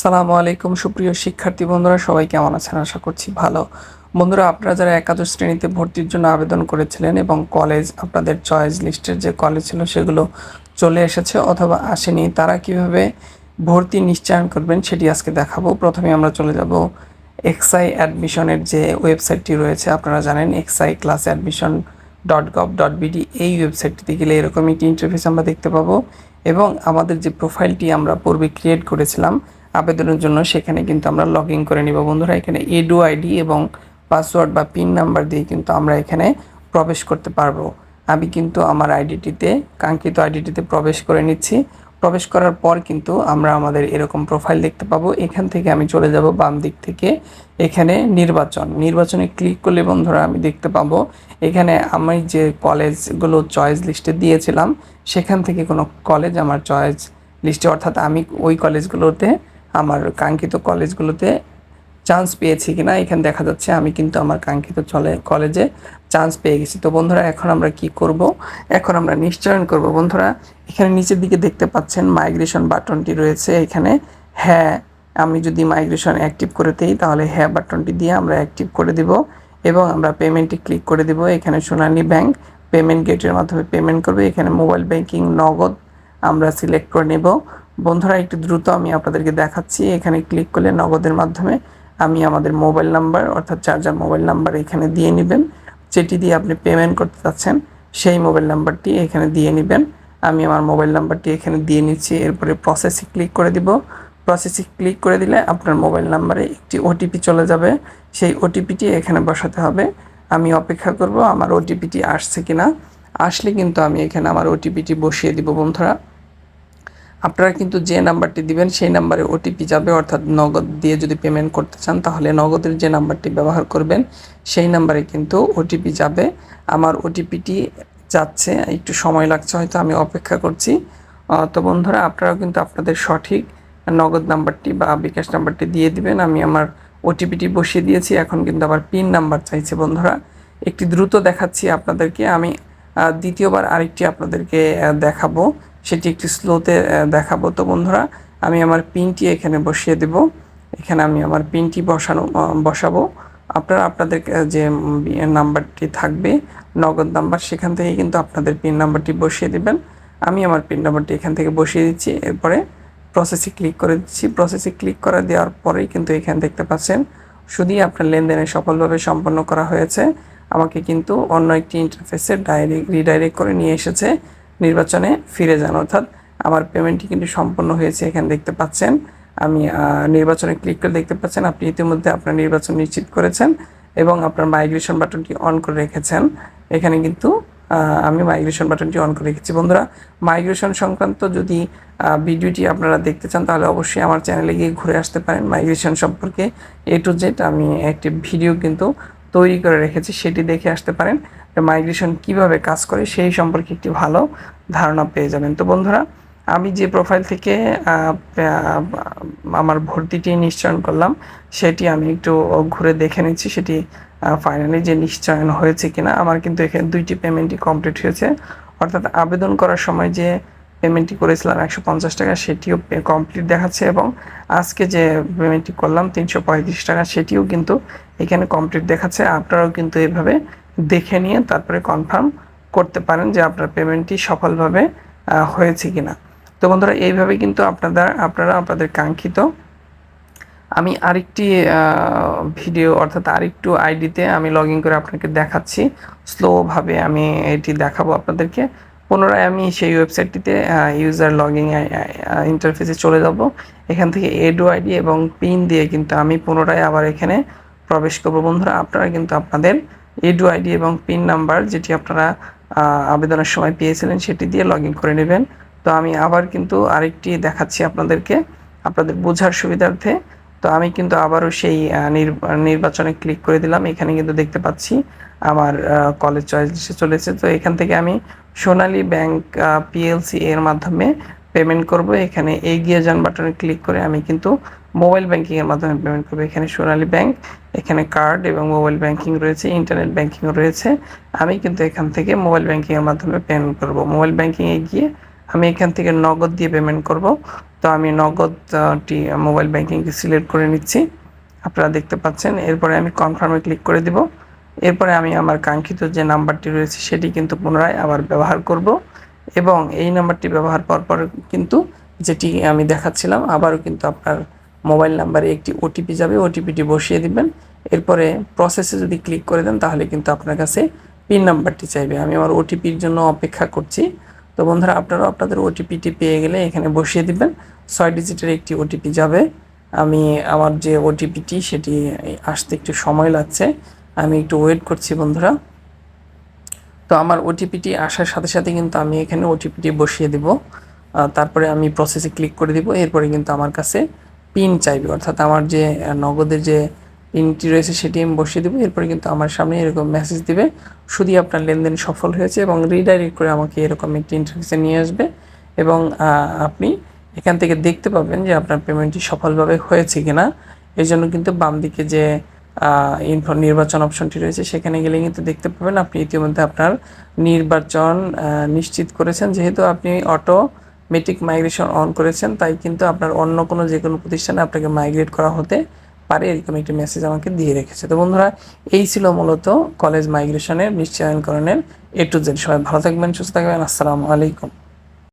সালামু আলাইকুম, সুপ্রিয় শিক্ষার্থী বন্ধুরা, সবাই কেমন আছেন? আশা করছি ভালো। বন্ধুরা, আপনারা যারা একাদশ শ্রেণীতে ভর্তির জন্য আবেদন করেছিলেন এবং কলেজ আপনাদের চয়েস লিস্টের যে কলেজ ছিল সেগুলো চলে এসেছে অথবা আসেনি, তারা কীভাবে ভর্তি নিশ্চয়ন করবেন সেটি আজকে দেখাবো। প্রথমে আমরা চলে যাব এক্সআই অ্যাডমিশনের যে ওয়েবসাইটটি রয়েছে, আপনারা জানেন XI class admission dot gov dot BD, এই ওয়েবসাইটটিতে গেলে এরকম একটি ইন্টারফেস আমরা দেখতে পাবো এবং আমাদের যে প্রোফাইলটি আমরা পূর্বে ক্রিয়েট করেছিলাম আবেদনের জন্য সেখানে কিন্তু আমরা লগ ইন করে নিব। বন্ধুরা, এখানে এডু আইডি এবং পাসওয়ার্ড বা পিন নাম্বার দিয়ে কিন্তু আমরা এখানে প্রবেশ করতে পারব। আমি কিন্তু আমার আইডিটিতে কাঙ্ক্ষিত আইডিটিতে প্রবেশ করে নিচ্ছি। প্রবেশ করার পর কিন্তু আমরা আমাদের এরকম প্রোফাইল দেখতে পাবো। এখান থেকে আমি চলে যাব বাম দিক থেকে। এখানে নির্বাচন। নির্বাচনে ক্লিক করলে বন্ধুরা আমি দেখতে পাবো, এখানে আমি যে কলেজগুলো চয়েস লিস্টে দিয়েছিলাম, সেখান থেকে কোনো কলেজ আমার চয়েস লিস্টে অর্থাৎ আমি ওই কলেজগুলোতে আমার কাঙ্ক্ষিত কলেজগুলোতে চান্স পেয়েছি কিনা, এখানে দেখা যাচ্ছে আমি কিন্তু আমার কাঙ্ক্ষিত চলে কলেজে চান্স পেয়ে গেছি। তো বন্ধুরা, এখন আমরা কি করব? এখন আমরা নিশ্চয়ন করব। বন্ধুরা, এখানে নিচের দিকে দেখতে পাচ্ছেন মাইগ্রেশন বাটনটি রয়েছে এখানে। হ্যাঁ আমি যদি মাইগ্রেশন অ্যাক্টিভ করে দিই, তাহলে হ্যাঁ বাটনটি দিয়ে আমরা অ্যাক্টিভ করে দিব এবং আমরা পেমেন্টে ক্লিক করে দিব। এখানে সোনালী ব্যাংক পেমেন্ট গেটের মাধ্যমে পেমেন্ট করবে। এখানে মোবাইল ব্যাংকিং নগদ আমরা সিলেক্ট করে নেব। বন্ধুরা, একটু দ্রুত আমি আপনাদেরকে দেখাচ্ছি। এখানে ক্লিক করলে নগদের মাধ্যমে আমি আমাদের মোবাইল নাম্বার, অর্থাৎ চার্জার মোবাইল নাম্বার এখানে দিয়ে নেবেন, যেটি দিয়ে আপনি পেমেন্ট করতে চাচ্ছেন, সেই মোবাইল নাম্বারটি এখানে দিয়ে নেবেন। আমি আমার মোবাইল নাম্বারটি এখানে দিয়ে নিচ্ছি, এরপরে প্রসেসে ক্লিক করে দিব। প্রসেসে ক্লিক করে দিলে আপনার মোবাইল নাম্বারে একটি ওটিপি চলে যাবে। সেই ওটিপিটি এখানে বসাতে হবে। আমি অপেক্ষা করব, আমার ওটিপিটি আসছে কিনা। আসলে কিন্তু আমি এখানে আমার ওটিপিটি বসিয়ে দিব, বন্ধুরা। আপনারা কিন্তু যে নাম্বারটি দিবেন, সেই নাম্বারে ওটিপি যাবে, অর্থাৎ নগদ দিয়ে যদি পেমেন্ট করতে চান, তাহলে নগদের যে নাম্বারটি ব্যবহার করবেন, সেই নাম্বারে কিন্তু ওটিপি যাবে। আমার ওটিপিটি যাচ্ছে, একটু সময় লাগছে, হয়তো আমি অপেক্ষা করছি। তো বন্ধুরা, আপনারাও কিন্তু আপনাদের সঠিক নগদ নাম্বারটি বা বিকাশ নাম্বারটি দিয়ে দিবেন। আমি আমার ওটিপিটি বসিয়ে দিয়েছি, এখন কিন্তু আবার পিন নাম্বার চাইছে বন্ধুরা। একটি দ্রুত দেখাচ্ছি আপনাদেরকে, আমি দ্বিতীয়বার আরেকটি আপনাদেরকে দেখাবো। সেটি একটি স্লোতে দেখাবো। তো বন্ধুরা, আমি আমার পিনটি এখানে বসিয়ে দেব। এখানে আমি আমার পিনটি বসানো বসাবো। আপনারা, আপনাদের যে নাম্বারটি থাকবে, নগদ নাম্বার, সেখান থেকে কিন্তু আপনাদের পিন নাম্বারটি বসিয়ে দেবেন। আমি আমার পিন নাম্বারটি এখান থেকে বসিয়ে দিচ্ছি। এরপরে প্রসেসে ক্লিক করে দিচ্ছি। প্রসেসে ক্লিক করে দেওয়ার পরেই কিন্তু এখানে দেখতে পাচ্ছেন, শুধুই আপনার লেনদেনে সফলভাবে সম্পন্ন করা হয়েছে। আমাকে কিন্তু অন্য একটি ইন্টারফেসে ডাইরেক্ট রিডাইরেক্ট করে নিয়ে এসেছে। নির্বাচনে ফিরে যান। অর্থাৎ আমার পেমেন্টটি কিন্তু সম্পন্ন হয়েছে এখানে দেখতে পাচ্ছেন। আমি নির্বাচনে ক্লিক করে দেখতে পাচ্ছেন আপনি ইতিমধ্যে আপনার নির্বাচন নিশ্চিত করেছেন এবং আপনার মাইগ্রেশন বাটনটি অন করে রেখেছেন। এখানে কিন্তু আমি মাইগ্রেশন বাটনটি অন করে রেখেছি। বন্ধুরা মাইগ্রেশন সংক্রান্ত যদি ভিডিওটি আপনারা দেখতে চান তাহলে অবশ্যই আমার চ্যানেলে গিয়ে ঘুরে আসতে পারেন। মাইগ্রেশন সম্পর্কে এ টু জেড আমি একটি ভিডিও কিন্তু তৈরি করে রেখেছি, সেটি দেখে আসতে পারেন। মাইগ্রেশন কীভাবে কাজ করে সেই সম্পর্কে একটি ভালো ধারণা পেয়ে যাবেন। তো বন্ধুরা, আমি যে প্রোফাইল থেকে আমার ভর্তিটি নিশ্চয়ন করলাম, সেটি আমি একটু ঘুরে দেখে নিচ্ছি, সেটি ফাইনালি যে নিশ্চয়ন হয়েছে কিনা। আমার কিন্তু এখানে দুইটি পেমেন্টই কমপ্লিট হয়েছে। অর্থাৎ আবেদন করার সময় যে পেমেন্টটি করেছিলাম একশো পঞ্চাশ টাকা, সেটিও কমপ্লিট দেখাচ্ছে এবং আজকে যে পেমেন্টটি করলাম তিনশো পঁয়ত্রিশ টাকা, সেটিও কিন্তু এখানে কমপ্লিট দেখাচ্ছে। আপনারাও কিন্তু এভাবে দেখে নিয়ে তারপরে কনফার্ম করতে পারেন যে আপনার পেমেন্টটি সফলভাবে হয়েছে কিনা। তো বন্ধুরা, এইভাবে কিন্তু আপনাদের, আপনারা আপনাদের কাঙ্ক্ষিত, আমি আরেকটি ভিডিও অর্থাৎ আরেকটু আইডিতে আমি লগ ইন করে আপনাকে দেখাচ্ছি। স্লোভাবে আমি এটি দেখাবো আপনাদেরকে। পুনরায় আমি সেই ওয়েবসাইটটিতে ইউজার লগিং ইন্টারফেসে চলে যাব। এখান থেকে এডো আইডি এবং পিন দিয়ে কিন্তু আমি পুনরায় আবার এখানে প্রবেশ করব। বন্ধুরা, আপনারা কিন্তু আপনাদের এডু আইডি এবং পিন নাম্বার যেটি আপনারা আবেদনের সময় পেয়েছিলেন সেটি দিয়ে লগ করে নেবেন। তো আমি আবার কিন্তু আরেকটি দেখাচ্ছি আপনাদেরকে, আপনাদের বোঝার সুবিধার্থে। তো আমি কিন্তু আবারও সেই নির্বাচনে ক্লিক করে দিলাম। এখানে কিন্তু দেখতে পাচ্ছি আমার কলেজ চয়েস চলেছে। তো এখান থেকে আমি সোনালী ব্যাংক পিএলসি এর মাধ্যমে পেমেন্ট করব। এখানে এগিয়ে যান বাটনে ক্লিক করে আমি কিন্তু মোবাইল ব্যাংকিংয়ের মাধ্যমে পেমেন্ট করব। এখানে সোনালী ব্যাংক, এখানে কার্ড এবং মোবাইল ব্যাংকিং রয়েছে ইন্টারনেট ব্যাংকিংও রয়েছে। আমি কিন্তু এখান থেকে মোবাইল ব্যাংকিংয়ের মাধ্যমে পেমেন্ট করব। মোবাইল ব্যাংকিংয়ে গিয়ে আমি এখান থেকে নগদ দিয়ে পেমেন্ট করব। তো আমি নগদটি মোবাইল ব্যাংকিংকে সিলেক্ট করে নিচ্ছি। আপনারা দেখতে পাচ্ছেন, এরপরে আমি কনফার্মে ক্লিক করে দিব। এরপরে আমি আমার কাঙ্ক্ষিত যে নাম্বারটি রয়েছে, সেটি কিন্তু পুনরায় আবার ব্যবহার করব। এবং এই নাম্বারটি ব্যবহার পর পর কিন্তু যেটি আমি দেখাচ্ছিলাম, আবারও কিন্তু আপনার মোবাইল নাম্বারে একটি ওটিপি যাবে ওটিপিটি বসিয়ে দিবেন। এরপরে প্রসেসে যদি ক্লিক করে দেন, তাহলে কিন্তু আপনার কাছে পিন নাম্বারটি চাইবে। আমি আমার ওটিপির জন্য অপেক্ষা করছি। তো বন্ধুরা আপনারা আপনাদের ওটিপিটি পেয়ে গেলে এখানে বসিয়ে দিবেন। ছয় ডিজিটের একটি ওটিপি যাবে। আমি আমার যে ওটিপিটি সেটি আসতে একটু সময় লাগছে। আমি একটু ওয়েট করছি বন্ধুরা। তো আমার ওটিপিটি আসার সাথে সাথে কিন্তু আমি এখানে ওটিপিটি বসিয়ে দিব। তারপরে আমি প্রসেসে ক্লিক করে দিব। এরপরে কিন্তু আমার কাছে পিন চাইবে, অর্থাৎ আমার যে নগদের যে পিনটি রয়েছে সেটি আমি বসিয়ে দেবো। এরপরে কিন্তু আমার সামনে এরকম মেসেজ দিবে, শুধু আপনার লেনদেন সফল হয়েছে এবং রিডাইরেক্ট করে আমাকে এরকম একটি ইন্টারফেসে নিয়ে আসবে। এবং আপনি এখান থেকে দেখতে পাবেন যে আপনার পেমেন্টটি সফলভাবে হয়েছে কিনা। এই জন্য কিন্তু বাম দিকে যে ইনফো নির্বাচন অপশনটি রয়েছে, সেখানে গেলে কিন্তু দেখতে পাবেন আপনি ইতিমধ্যে আপনার নির্বাচন নিশ্চিত করেছেন। যেহেতু আপনি অটো মেট্রিক মাইগ্রেশন অন করেছেন, তাই কিন্তু আপনার অন্য কোনো যে কোনো প্রতিষ্ঠানে আপনাকে মাইগ্রেট করা হতে পারে, এরকম একটি মেসেজ আমাকে দিয়ে রেখেছে। তো বন্ধুরা, এই ছিল মূলত কলেজ মাইগ্রেশনের নিশ্চয়নকরণের এ টু জেড সবাই ভালো থাকবেন, সুস্থ থাকবেন, আসসালামু আলাইকুম।